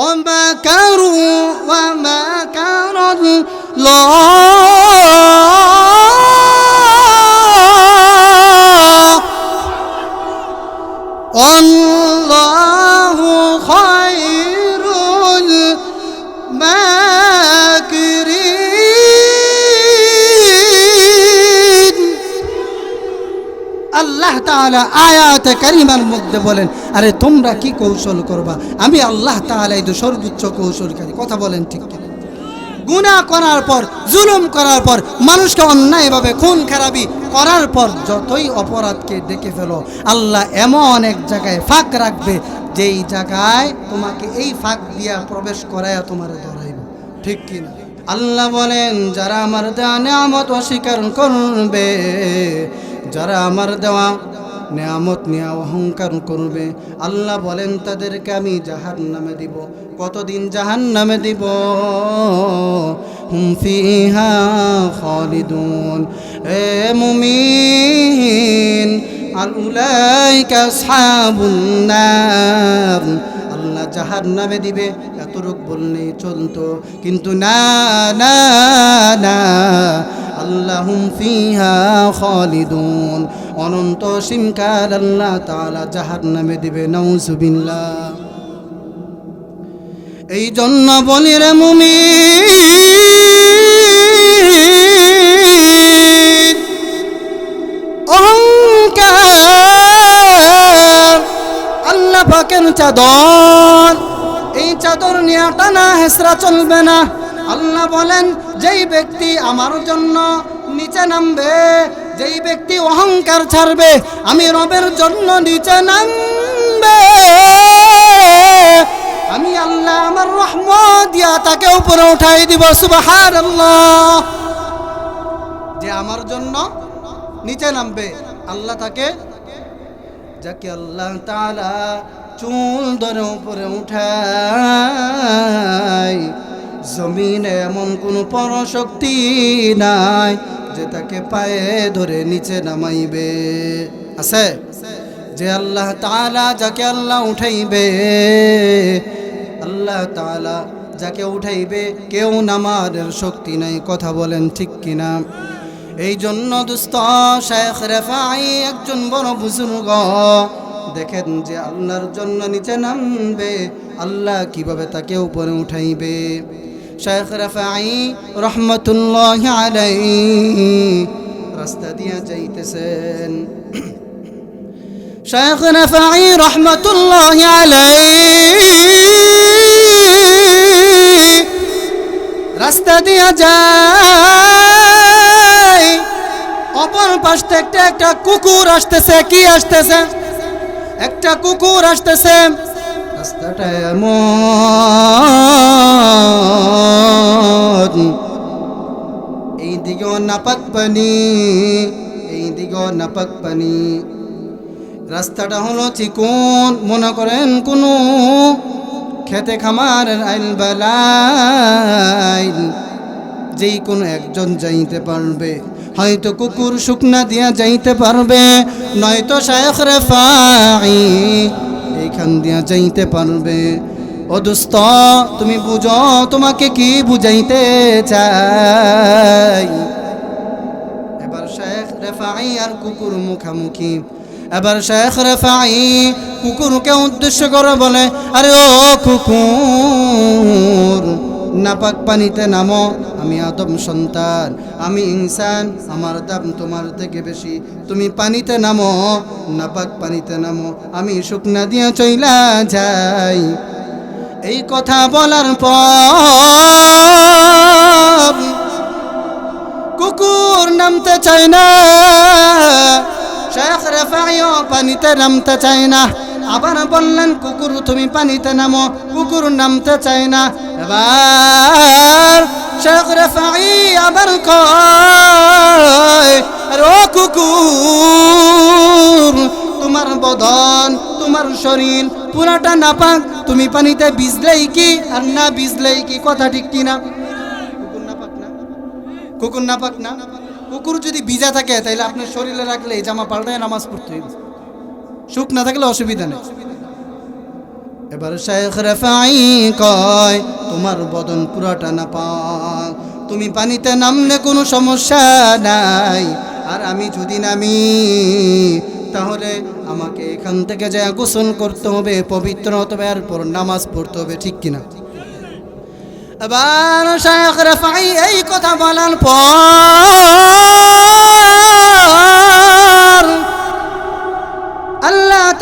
ومكروا তাআলা আয়াত কারিমার মধ্যে বলেন, আরে তোমরা কি কৌশল করবা? আমি আল্লাহ তাআলা এই সর্বোচ্চ কৌশলকারী। কথা বলেন ঠিক গুনাহ করার পর, জুলুম করার পর, মানুষকে অন্যায়ভাবে খুন খারাপি করার পর যতই অপরাধকে ডেকে ফেলো, আল্লাহ এমন এক জায়গায় ফাঁক রাখবে যেই জায়গায় তোমাকে এই ফাঁক দিয়া প্রবেশ করায় তোমার ধরাইব। ঠিক কিনা? আল্লাহ বলেন, যারা আমার দেওয়া নিয়ামত অস্বীকার করবে, যারা আমার দেওয়া নেয়ামত নিয়ে অহংকার করবে। আল্লাহ বলেন, তাদেরকে আমি জাহান নামে দিব। কতদিন জাহান নামে দিব? হুম ফিহা খালিদুন। এ মুমিন আল উলাইকা আসহাবুন নার। আল্লাহ জাহার নামে দিবে, এতটুক বললেই চলতো। কিন্তু না না না আল্লাহুম ফিহা খালিদুন। অনন্ত সিমকার আল্লাহ তাআলা জাহার নামে দিবে নাউজুবিল্লাহ এই জন্য বলি রে মুমিন, অহংকার, আল্লাহ পাকের চাদর, এই চাদর নিয়ে টানা হেসরা চলবে না। আল্লাহ বলেন, যেই ব্যক্তি আমার জন্য নিচে নামবে, যেই ব্যক্তি অহংকার ছাড়বে, আমি রবের জন্য নিচে নামবে। আমি আল্লাহ আমার রহমত দিয়া তাকে উপরে উঠাই দিব সুবাহার যে আমার জন্য নিচে নামবে, আল্লাহ তাকে যাকে আল্লাহ তাআলা চুল ধরে উপরে উঠায়। জমিনে এমন কোনো পরশক্তি নাই যে তাকে পায়ে ধরে নিচে নামাইবে। আছে? যে আল্লাহ তালা যাকে আল্লাহ উঠাইবে, আল্লাহ তালা যাকে উঠাইবে, কেউ নামাদের শক্তি নাই, কথা বলেন ঠিক কিনা? এই জন্য দুস্থ শেখ রেফাই একজন বড় বুজুর্গ, দেখেন যে আল্লাহর জন্য নিচে নামবে, আল্লাহ কীভাবে তাকে উপরে উঠাইবে? শেখ রেফাই রহমতুল্লাহ আলাই রাস্তা দিয়া যাইতেছেন। শেখ রেফাই রহমতুল্লাহ আলাই রাস্তা দিয়া যায়। অপর পাশ থেকে একটা কুকুর আসতেছে, কি আসতেছে? একটা কুকুর আসতেছে। রাস্তাটা এই দিকেও নাপাক পানি এই পানি। রাস্তাটা হলো চিকুন, মনে করেন কোনো খেতে খামার আইল বেলাইল। যেই কোনো একজন যাইতে পারবে, হয়তো কুকুর শুকনা দিয়া যাইতে পারবে, নয়তো শায়খ রেফাই। এইখান দিয়া যাইতে পারবে। ও দুস্ত, তুমি বুঝো তোমাকে কি বুঝাইতে চাই? এবার শেখ রেফাই আর কুকুর মুখামুখি। এবার শেখ রেফাই কুকুরকে উদ্দেশ্য করে বলে, আরে ও কুকুর নাপাক পানিতে নামো, আমি আদম সন্তান, আমি ইনসান, আমার দাম তোমার থেকে বেশি। তুমি পানিতে নামো, নাপাক পানিতে নামো, আমি শুকনা দিয়ে চইলা যাই। এই কথা বলার পর কুকুর নামতে চায় না, শেখ রেফাইও পানিতে নামতে চায় না। আবার বললেন, কুকুর তুমি পানিতে নামো, কুকুর নামতে চায় না। এবার শেখ রেফাই আবার কয় ও কুকুর, তোমার বদন, তোমার শরীর পুরাটা নাপাক, তুমি পানিতে ভিজলেই কি আর না ভিজলেই কি? কথা ঠিক কিনা কুকুর নাপাক না। কুকুর নাপাক না। কুকুর যদি ভিজা থাকে তাহলে আপনার শরীরে রাখলে জামা পাল্টায় নামাজ পড়তে হইবে। সুখ না থাকলে অসুবিধা নেই। এবার শেখ রেফাই কয়, তোমার বদন পুরাটা না পাক। তুমি পানিতে নামলে কোনো সমস্যা নাই। আর আমি যদি নামি, তাহলে আমাকে এখান থেকে যা গোসল করতে হবে, পবিত্র হতে এরপর নামাজ পড়তে হবে, ঠিক কিনা? এবার শেখ রেফাই এই কথা বলার পর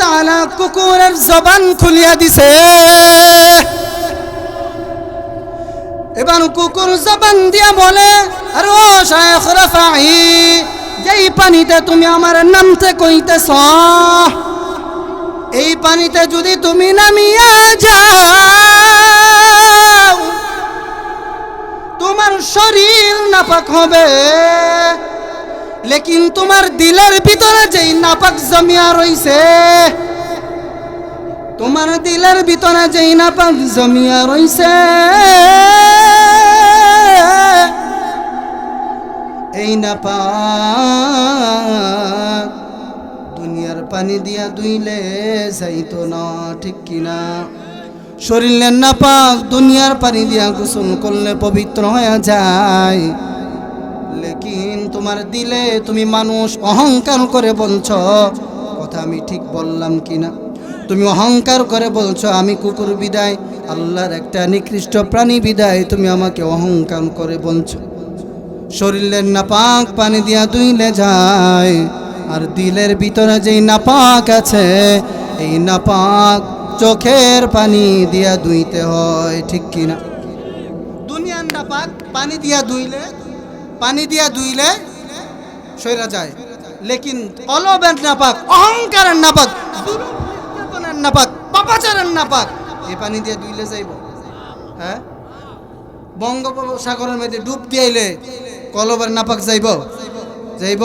তাআলা কুকুরের জবান খুলিয়া দিছে। এবার কুকুর জবান দিয়া বলে, আর যেই পানিতে তুমি আমার নামতে কইতেছ, এই পানিতে যদি তুমি নামিয়া যাও, তোমার শরীর নাপাক হবে। লেকিন তোমার দিলের ভিতরে যেই নাপাক জমিয়া রইছে, তোমার দিলের ভিতরে যেই নাপাক জমিয়া রইছে, এই নাপাক দুনিয়ার পানি দিয়া দুইলে যাইতো না, ঠিক কিনা? শরীরের নাপাক দুনিয়ার পানি দিয়া গোসল করলে পবিত্র হয়ে যায়। লেকিন তোমার দিলে তুমি মানুষ অহংকার করে বলছ। কথা আমি ঠিক বললাম কিনা? তুমি অহংকার করে বলছো, আমি কুকুর বিদায়, আল্লাহর একটা নিকৃষ্ট প্রাণী বিদায়, তুমি আমাকে অহংকার করে বলছো। শরীরের নাপাক পানি দিয়া দুইলে যায়, আর দিলের ভিতরে যেই নাপাক আছে, এই নাপাক চোখের পানি দিয়া দুইতে হয়, ঠিক কিনা? দুনিয়ার নাপাক পানি দিয়া দুইলে পানি দিয়া দুইলে সইরা যায়। লেকিন অলবের নাপাক, অহংকারের নাপাক নাপাক, পাপাচারের নাপাক এই পানি দিয়ে দুইলে যাইব। হ্যাঁ? বঙ্গোপসাগরের মধ্যে ডুব দিয়াইলে কলবের নাপাক যাইব। যাইব?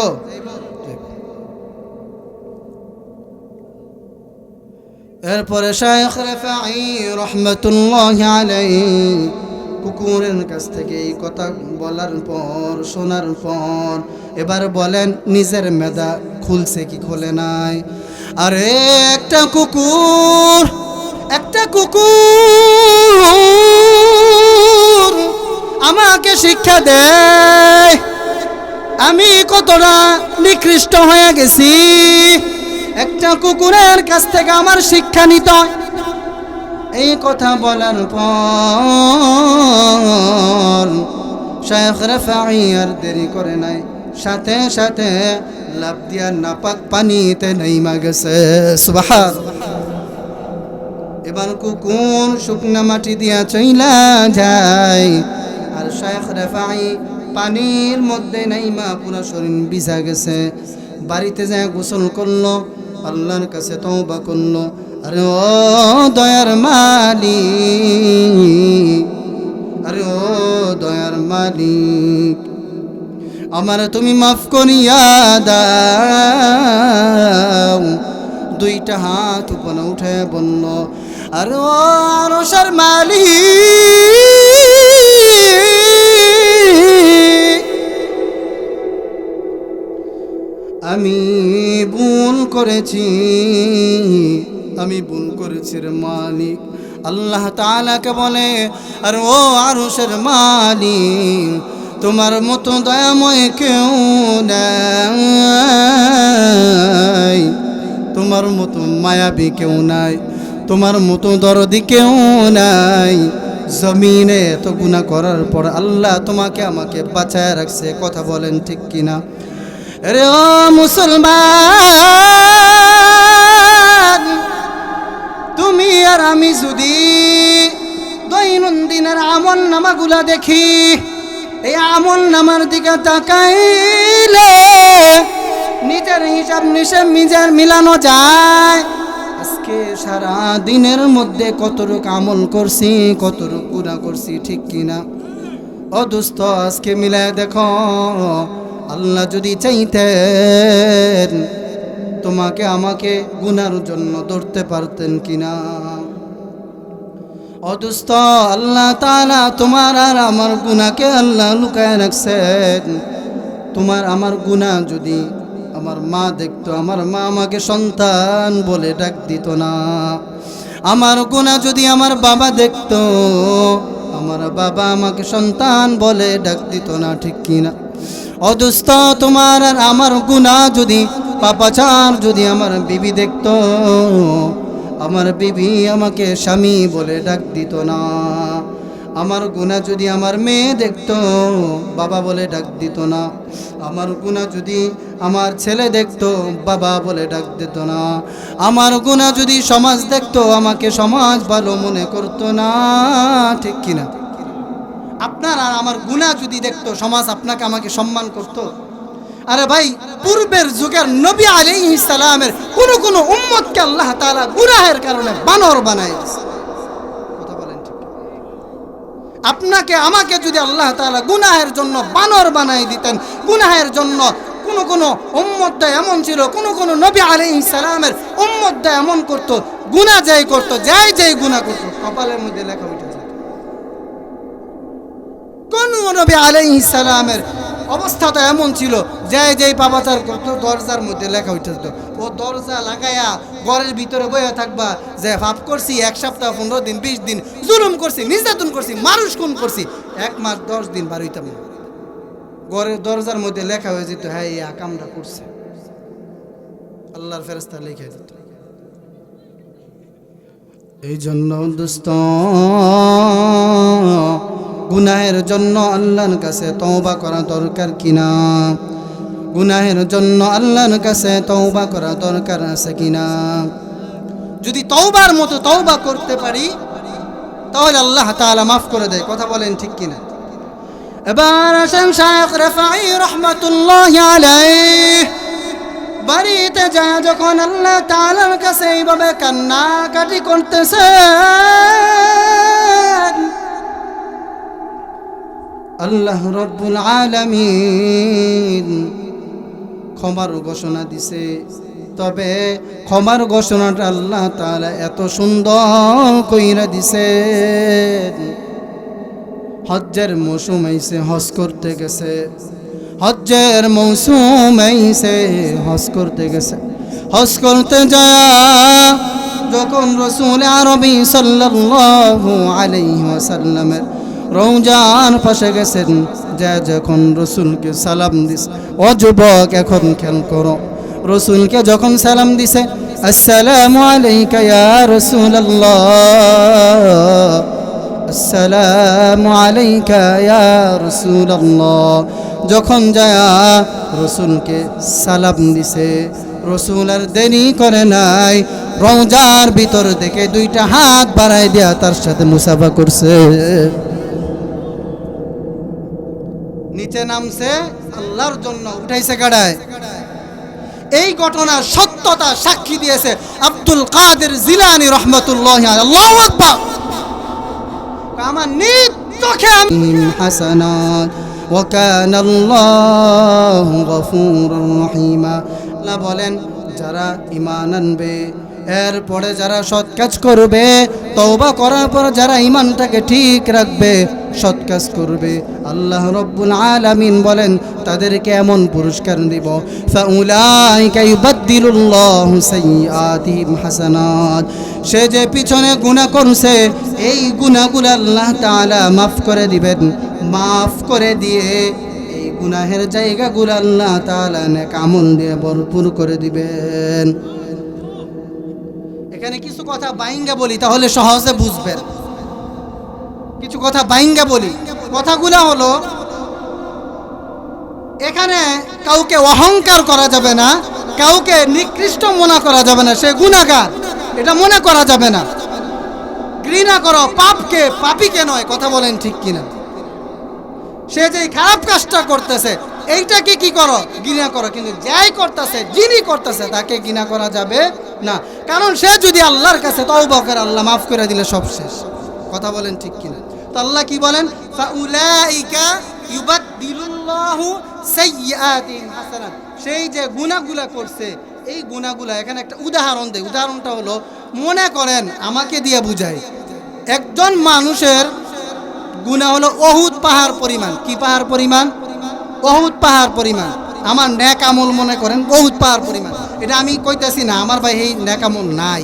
এরপরে শায়খ রেফাই রহমতুল্লাহ আলাইহি কুকুরের কাছ থেকে এই কথা বলার পর, শোনার পর, এবার বলেন, নিজের মেধা খুলছে কি খোলে নাই? আরে একটা কুকুর একটা কুকুর আমাকে শিক্ষা দেয়। আমি কতটা নিকৃষ্ট হয়ে গেছি। একটা কুকুরের কাছ থেকে আমার শিক্ষা নিত এই কথা বলার পর শেখ রেফাই আর দেরি করে নাই। সাথে সাথে লাভ দিয়া নাপাক পানিতে নেইমা গেছে। সুবাহার এবার কুকুর শুকনা মাটি দিয়া চইলা যায়। আর শেখ রেফাই পানির মধ্যে নাইমা পুরো শরীর ভিজা গেছে। বাড়িতে যায় গোসল করল, আল্লাহর কাছে তওবা করল। আরে ও দয়ার মালি আরে ও দয়ার মালিক, আমার তুমি মাফ করিয়া দাও। দুইটা হাত উপরে উঠে বলল, আর ও আরশার মালিক, আমি ভুল করেছি। আমি ভুল করেছি রে মালিক। আল্লাহ তাআলাকে বলে, আর ও আরশের মালিক, তোমার মতো দয়াময় কেউ নাই। তোমার মতো মায়াবী কেউ নাই, তোমার মতো দরদি কেউ নাই। জমিনে এত গুণা করার পর আল্লাহ তোমাকে আমাকে বাঁচায় রাখছে, কথা বলেন ঠিক কিনা? রে ও মুসলমান তুমি আর আমি যদি দৈনন্দিনের আমল নামাগুলা দেখি, এই আমল নামার দিকে তাকাইলে নিজের হিসাব নিষেব নিজের মিলানো যায়। আজকে সারা দিনের মধ্যে কতটুকু আমল করছি, কতটুকু গুণা করছি ঠিক কিনা? ও দোস্ত, আজকে মিলায় দেখো, আল্লাহ যদি চাইতেন তোমাকে আমাকে গুনার জন্য ধরতে পারতেন কিনা? অদুস্ত আল্লাহ তালা তোমার আর আমার গুনাকে আল্লাহ লুকায় রাখছেন। তোমার আমার গুণা যদি আমার মা দেখতো, আমার মা আমাকে সন্তান বলে ডাক দিত না। আমার গুণা যদি আমার বাবা দেখতো, আমার বাবা আমাকে সন্তান বলে ডাক দিত না, ঠিক কিনা? অদুস্ত তোমার আর আমার গুণা যদি পাপাচার যদি আমার বিবি দেখতো, আমার বিবি আমাকে স্বামী বলে ডাক দিত না। আমার গুণা যদি আমার মেয়ে দেখতো, বাবা বলে ডাক দিত না। আমার গুণা যদি আমার ছেলে দেখতো, বাবা বলে ডাক দিত না। আমার গুণা যদি সমাজ দেখতো, আমাকে সমাজ ভালো মনে করতো না, ঠিক কিনা? আপনার আর আমার গুণা যদি দেখতো, সমাজ আপনাকে আমাকে সম্মান করতো। আরে ভাই, পূর্বের যুগের নবী আলী ইসালামের কোন কোন উম্মতকে আল্লাহ তাআলা গুনাহের কারণে বানর বানায় আপনাকে, আমাকে যদি আল্লাহ তাআলা গুনাহের জন্য বানর বানাই দিতেন, গুনাহের জন্য কোন কোন উম্মতটা এমন ছিল, কোন কোন নবী আলাইহিস সালামের উম্মতটা এমন করত, গুনাহ যাই করত, যাই যাই গুনাহ করত। কপালের মধ্যে লেখা কোন নবী আলাইহিস সালামের অবস্থা তো এমন ছিল? যে যেই পাপাচার কত দরজার মধ্যে লেখা যেত, ও দরজা লাগায়া ঘরের ভিতরে বয়ে থাকবা। যে ভাব করছি, এক সপ্তাহ, পনেরো দিন, বিশ দিন, জুলুম করছি, নির্যাতন করছি, মানুষ খুন করছি, এক মাস, দশ দিন বার হইতাম না। ঘরের দরজার মধ্যে লেখা হয়ে যেত হ্যাঁ এই আকামটা করছে। আল্লাহর ফেরস্তা লিখে দিত। এই জন্য দুস্ত গুনাহের জন্য আল্লাহর কাছে তওবা করা দরকার কিনা? গুনাহের জন্য আল্লাহর কাছে তওবা করা দরকার আছে কিনা? যদি তওবার মতো তওবা করতে পারি, তাহলে আল্লাহ তাআলা মাফ করে দেয়। কথা বলেন ঠিক কিনা? এবার আসেন শায়েখ রাফাই রহমাতুল্লাহ আলাইহ। বাড়িতে যায় যখন আল্লাহ তাআলার কাছে এইভাবে কান্নাকাটি করতেছে আল্লাহ রব্বুল আলামিন ক্ষমার ঘোষণা দিছে। তবে ক্ষমার ঘোষণাটা আল্লাহ তাআলা এত সুন্দর কইরা দিছে। হজ্জের মৌসুম আইসে হজ করতে গেছে। হজ্জের মৌসুম আইসে হজ করতে গেছে। হজ করতে যায় যখন রসুল আরবি সাল্লাল্লাহু আলাইহি ওয়াসাল্লামের রৌজান পাশে গেছেন। যা যখন রসুলকে সালাম দিছে, ও যুবক, এখন খেয়াল করো। রসুলকে যখন সালাম দিছে, আসসালামু আলাইকা ইয়া রাসূলুল্লাহ। আসসালামু আলাইকা ইয়া রাসূলুল্লাহ। যখন যায়া রসুলকে সালাম দিছে, রসুল আর দেরি করে নাই। রোজার ভিতর থেকে দুইটা হাত বাড়াই দিয়া তার সাথে মুসাফা করছে। নিচে নামছে আল্লাহর জন্য উঠাইছে গাড়ায় এই ঘটনার সত্যতা সাক্ষী দিয়েছে আব্দুল কাদের জিলানি রহমতুল্লাহ আল্লাহ আকবার আমার নিজ চোখে আমি হাসানাত وكان الله غفورا رحيما আল্লাহ বলেন যারা ঈমান আনবে এরপরে যারা সৎ কাজ করবে, তওবা করার পর যারা ইমানটাকে ঠিক রাখবে, সৎ কাজ করবে। আল্লাহ রব্বুল আলামিন বলেন, তাদেরকে এমন পুরস্কার দিব হাসানাত। সে যে পিছনে গুনাহ করছে, এই গুনাহগুলো আল্লাহ তাআলা মাফ করে দিবেন। মাফ করে দিয়ে এই গুনাহের জায়গাগুলো আল্লাহ তাআলা নেক আমল দিয়ে ভরপুর করে দিবেন। এখানে কিছু কথা বাইঙ্গা বলি, তাহলে সহজে বুঝবেন। কিছু কথা বাইঙ্গা বলি। কথাগুলো হলো, এখানে কাউকে অহংকার করা যাবে না, কাউকে নিকৃষ্ট মনে করা যাবে না, সে গুণাগার এটা মনে করা যাবে না। ঘৃণা করো, পাপকে, পাপিকে নয়, কথা বলেন ঠিক কিনা। সে যে খারাপ কাজটা করতেছে এইটাকে কি করো? ঘৃণা করো। কিন্তু যাই করতেছে, যিনি করতেছে, তাকে ঘৃণা করা যাবে না। কারণ সে যদি আল্লাহর কাছে তওবা করে, আল্লাহ মাফ করে দিলে সব শেষ। কথা বলেন ঠিক কিনা? তো আল্লাহ কি বলেন? সেই যে গুনাহগুলা করছে, এই গুনাহগুলা, এখানে একটা উদাহরণ দেয় উদাহরণটা হলো, মনে করেন, আমাকে দিয়ে বুঝাই। একজন মানুষের গুণা হলো অহুদ পাহাড় পরিমাণ। কি পাহাড় পরিমাণ? অহুদ পাহাড় পরিমাণ। আমার ন্যাক আমল মনে করেন, বহুত পাহাড় পরিমাণ। এটা আমি কইতেছি না, আমার ভাই এই ন্যাক আমল নাই।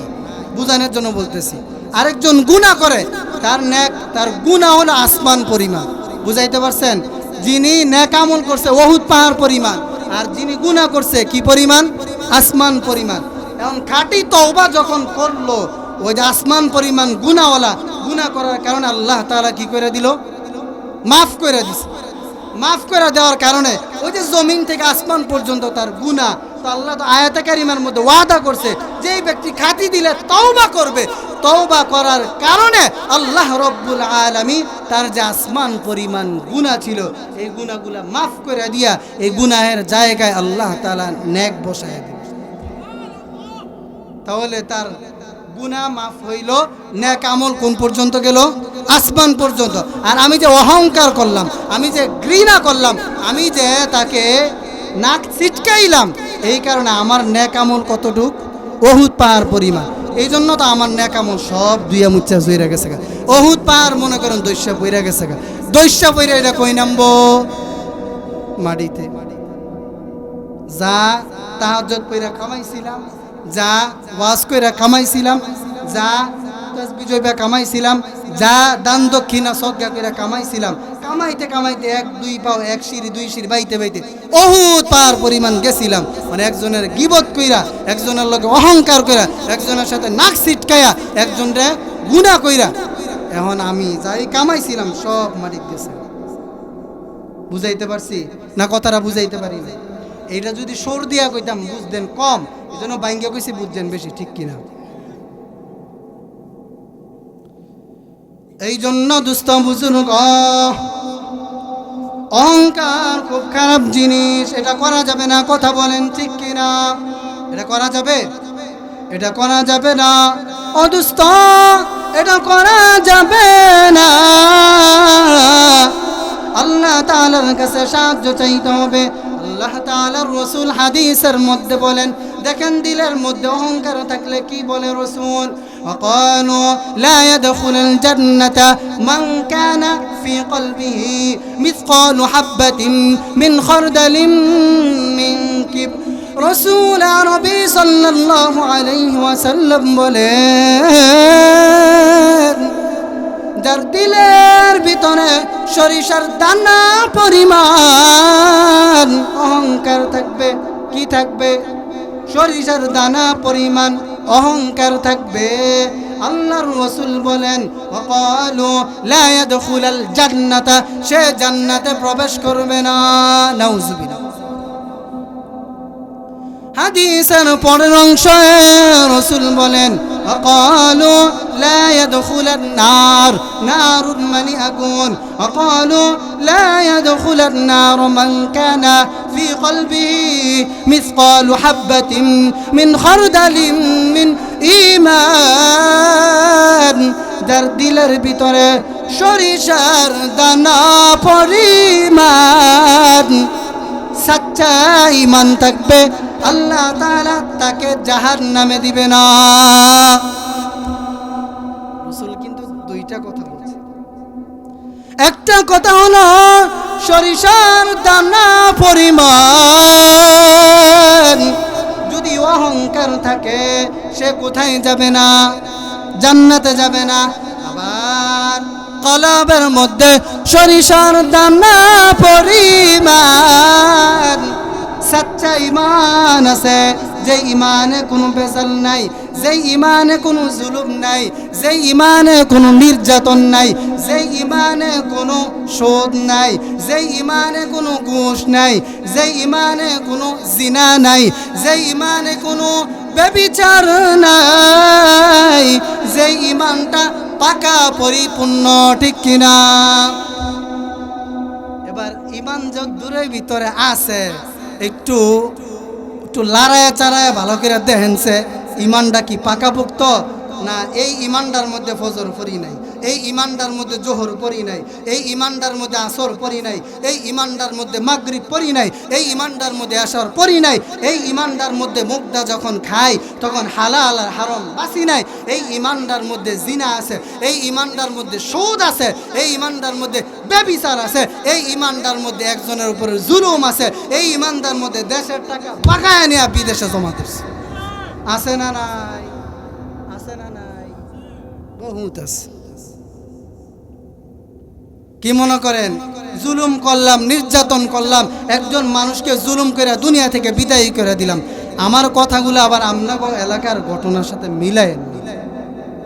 বুঝানোর জন্য বলতেছি। আরেকজন গুণা করে, তার ন্যাক, তার গুণা হলো আসমান পরিমাণ। বুঝাইতে পারছেন? যিনি ন্যাক আমল করছে, বহুত পাহাড় পরিমাণ। আর যিনি গুণা করছে, কি পরিমাণ? আসমান পরিমাণ। এখন খাঁটি তওবা যখন করল, ওই যে আসমান পরিমাণ গুণাওয়ালা গুণা করার কারণে আল্লাহ তাআলা কি করে দিল? মাফ করে দিছে। মাফ করে দেওয়ার কারণে ওই যে জমিন থেকে আসমান পর্যন্ত তার গুণা তো আল্লাহ তো আয়াতে কারিমার মধ্যে ওয়াদা করছে, যেই ব্যক্তি খাতি দিলে তওবা করবে। তওবা করার কারণে আল্লাহ রব্বুল আলামী তার যে আসমান পরিমাণ গুণা ছিল, এই গুণাগুলা মাফ করে দিয়া এই গুনাহের জায়গায় আল্লাহ তালা নেক বসায় তাহলে তার গুনাহ মাফ হইল, নেক আমল কোন পর্যন্ত গেল? আসমান পর্যন্ত। আর আমি যে অহংকার করলাম, আমি যে ঘৃণা করলাম, আমি যে তাকে নাক ছিটকাইলাম, এই কারণে আমার নেক আমল কতটুক? অহুত পাহাড় পরিমাণ। এই জন্য তো আমার নেক আমল সব দুইয়া মুচ্ছা জইরা গেছে গা। অহুত পাহাড়, মনে করেন দৈশ্যা পইরা গেছে গা। দৈশ্যা পইরা এটা কই নামবো? মাটিতে। যা তাহাজ্জত কইরা কামাইছিলাম যা ওয়াজ কইরা কামাইছিলাম, যা জৈবা কামাইছিলাম, যা দান দক্ষিণা সদ্গা কইরা কামাইছিলাম, কামাইতে কামাইতে এক, দুই পাও, এক সিঁড়ি, দুই সিঁড়ি বাইতে বাইতে বহুত পার পরিমাণ গেছিলাম। মানে একজনের গিবত কইরা, একজনের লগে অহংকার কইরা, একজনের সাথে নাক ছিটকায়া একজনরে গুণা কইরা। এখন আমি যাই কামাইছিলাম, সব মাটির গেছে। বুঝাইতে পারছি? না কথাটা বুঝাইতে পারি না এইটা যদি সোর দিয়া কইতাম, বুঝতেন কম। এই জন্য বাইঙ্গে কইছি বুঝছেন বেশি, ঠিক কিনা? এই জন্য দুস্থ বুঝুন অহংকার খুব খারাপ জিনিস। এটা করা যাবে না, কথা বলেন, ঠিক কিনা? এটা করা যাবে? এটা করা যাবে না। অদুস্থ, এটা করা যাবে না। আল্লাহ তাআলার কাছে সাহায্য চাইতে হবে। আল্লাহ তাআলার রসুল হাদিসের মধ্যে বলেন দেখেন দিলের মধ্যে অহংকার থাকলে কি বলে রসুল وقالوا لا يدخل الجنة من كان في قلبه مثقال حبة من خردل من كبر রসুল আরবি সাল্লাল্লাহু আলাইহি ওয়াসাল্লাম বলেন যার দিলের ভিতরে সরিষার দানা পরিমাণ, অহংকার থাকবে, কি থাকবে? সরিষার দানা পরিমাণ, অহংকার থাকবে। আল্লাহর রসুল বলেন অপালো লায়াদ ফুলাল জান্নাতা সে জান্নাতে প্রবেশ করবে না। নাউজুবিল্লাহ। হাদিসের পরের অংশে রসুল বলেন অকালু لا يدخل النار نار من আগুন অকালু لا يدخل النار من كان في قلبه مثقال حبة من خردل من إيمان যার দিলের ভিতরে সরিষার দানা পরিমাণ সাচ্চা ইমান থাকবে আল্লাহ তাআলা তাকে জাহার নামে দিবে না। কিন্তু দুইটা কথা বলছে। একটা কথা হলো, সরিষার দানা পরিমাণ যদি অহংকার থাকে, সে কোথায় যাবে না? জান্নাতে যাবে না। আবার কলবের মধ্যে সরিষার দানা পরিমাণ আছে, যে ইমানে কোনো বেজাল নাই, যে ইমানে কোনো জুলুম নাই, যে ইমানে কোনো নির্যাতন নাই, যে ইমানে কোনো শোধ নাই, যে ইমানে কোনো ঘুষ নাই, যে ইমানে কোনো জিনা নাই, যে ইমানে কোনো ব্যবিচার নাই, যে ইমানটা পাকা পরিপূর্ণ, ঠিক কিনা? এবার ইমান যত দূরের ভিতরে আছে, একটু একটু লড়াইয়া চাড়ায় ভালো করে দেখেনছে ইমানটা কি পাকাপোক্ত? না এই ইমানটার মধ্যে ফজর পড়ি নাই এই ইমানটার মধ্যে জোহর পড়ি নাই এই ইমানটার মধ্যে আসর পড়ি নাই এই ইমানটার মধ্যে মাগরিব পড়ি নাই এই ইমানটার মধ্যে আসর পড়ি নাই এই ইমানটার মধ্যে মুগদা যখন খাই তখন হালাল আর হারম বাসি নাই এই ইমানটার মধ্যে জিনা আছে এই ইমানটার মধ্যে সুদ আছে এই ইমানটার মধ্যে ব্যবিচার আছে এই ইমানটার মধ্যে একজনের উপরে জুলুম আছে এই ইমানটার মধ্যে দেশের টাকা পাকায় নিয়ে বিদেশে জমা করছে আছে না নাই কি মনে করেন? জুলুম করলাম, নির্যাতন করলাম, একজন মানুষকে জুলুম করে দুনিয়া থেকে বিদায়ী করে দিলাম। আমার কথাগুলো আবার আপনার এলাকার ঘটনার সাথে মিলায়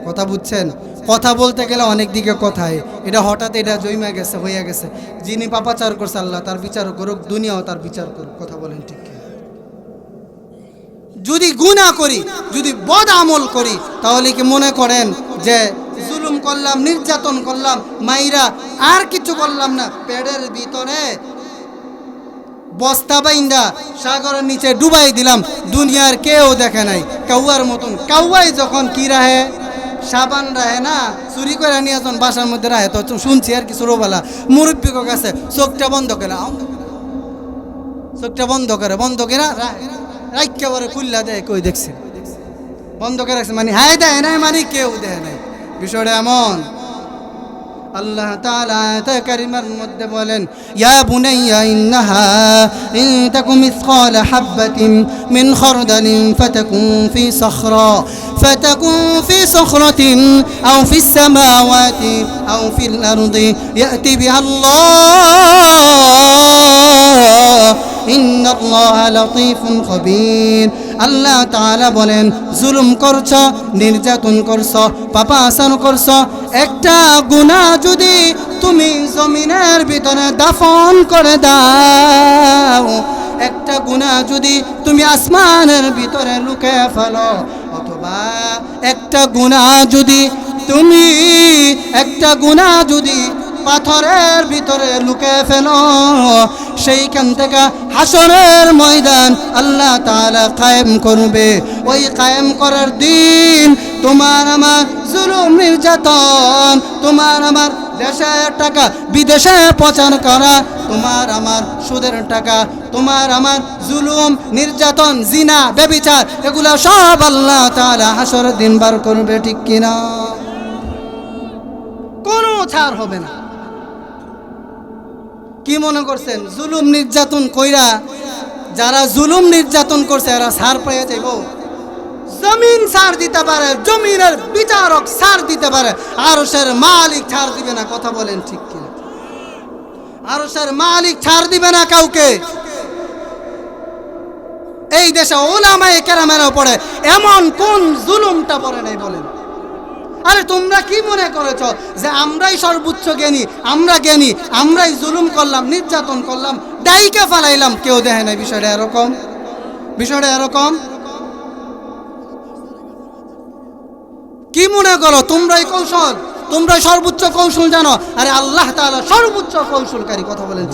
কথা বুঝছেন? কথা বলতে গেলে অনেক দিকে কথায় এটা হঠাৎ এটা জৈমা গেছে, হইয়া গেছে। যিনি পাপাচার করছে আল্লাহ, তার বিচার করুক, দুনিয়াও তার বিচার করুক, কথা বলেন ঠিক? যদি গুনাহ করি, যদি বদ আমল করি, তাহলে কি মনে করেন যে জুলুম করলাম, নির্যাতন করলাম, মাইরা আর কিছু করলাম না, পেটের ভিতরে বস্তা বাইন্দা সাগরের নিচে ডুবাই দিলাম, দুনিয়ার কেউ দেখে নাই। কাউয়ার মতন। কাউয়াই যখন কি রাহে? সাবান রাহে না? চুরি করে নিয়ে যখন বাসার মধ্যে রাহে, তো শুনছি আর কিছু রোবালা মুরব্বী কাছে চোখটা বন্ধ করে। চোখটা বন্ধ করে বন্ধ করে, রাহে। একেবারে খুল্লা দেয় কই দেখছে বন্ধ করে রাখছে মানে হায় দেয় নাই মানে কেউ দেয় নাই বিষয়টা এমন আল্লাহ তাআলা কারিমার মধ্যে বলেন ইয়া বুনাইয়া ইন্নাহা ইন তাকুম মিসকাল হাববাতিন মিন খারদালিন ফাতাকুন ফি সখরা ফাতাকুন ফি সখরাতিন আও ফিস সামাওয়াতি আও ফিল আরদি ইয়াতি বিহা আল্লাহ আল্লাহ তাআলা বলেন, জুলুম করছ, নির্যাতন করছ পাপাসান করছ, একটা গুনাহ যদি তুমি জমিনের ভিতরে দাফন করে দাও, একটা গুনাহ যদি তুমি আসমানের ভিতরে লুকে ফেলো, অথবা একটা গুনাহ যদি তুমি, একটা গুনাহ যদি পাথরের ভিতরে লুকে ফেলো সেইখান থেকে হাসরের ময়দান আল্লাহ তাআলা কায়েম করবে। ওই কায়েম করার দিন তোমার আমার জুলুম নির্যাতন, তোমার আমার দেশের টাকা, বিদেশে প্রচার করা, তোমার আমার সুদের টাকা, তোমার আমার জুলুম, নির্যাতন, জিনা বেবিচার এগুলা সব আল্লাহ তাআলা হাসরের দিন বার করবে, ঠিক কিনা? কোনো ছাড় হবে না। কি মনে করছেন? জুলুম নির্যাতন কইরা যারা জুলুম নির্যাতন করছে, এরা সার পেয়ে যাইব? জমিন সার দিতে পারে, জমিনের বিচারক সার দিতে পারে। আরসের মালিক ছাড় দিবে না, কথা বলেন ঠিক কিনা? আরসের মালিক ছাড় দিবে না কাউকে। এই দেশে ওলামায়ে কেরামেরা পড়ে, এমন কোন জুলুমটা পড়ে নাই বলেন। আরে, তোমরা কি মনে করেছ যে আমরাই সর্বোচ্চ জ্ঞানী? আমরা জ্ঞানী, আমরাই জুলুম করলাম, নির্যাতন করলাম ডাইকে ফালাইলাম, কেউ দেখে নাই। বিষয়টা এরকম? বিষয়টা এরকম? কি মনে করো, তোমরাই কৌশল? তোমরাই সর্বোচ্চ কৌশল জানো? আরে, আল্লাহ তাআলা সর্বোচ্চ কৌশলকারী, কথা বলেন।